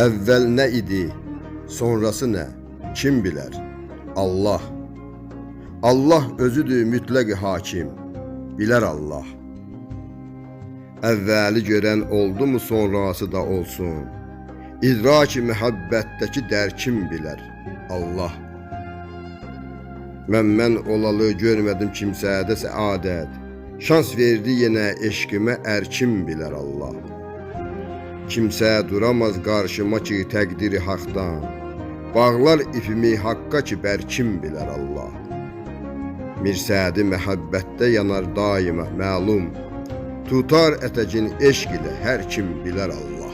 Əvvəl nə idi, sonrası nə? Kim bilər? Allah. Allah özüdür mütləq hakim. Bilər Allah. Əvvəli görən oldu mu sonrası da olsun. İdraki məhəbbətdəki dərkim bilər Allah. Mən mən olalı görmədim kimsədə səadət. Şans verdi yenə eşqimə ərkim bilər Allah. Kimsə duramaz qarşıma ki təqdiri haqdan. Bağlar ipimi haqqa ki bərkim bilər Allah. Mirsədi məhəbbətdə yanar daima məlum. Tutar ətəcin eşq ilə hər kim bilər Allah.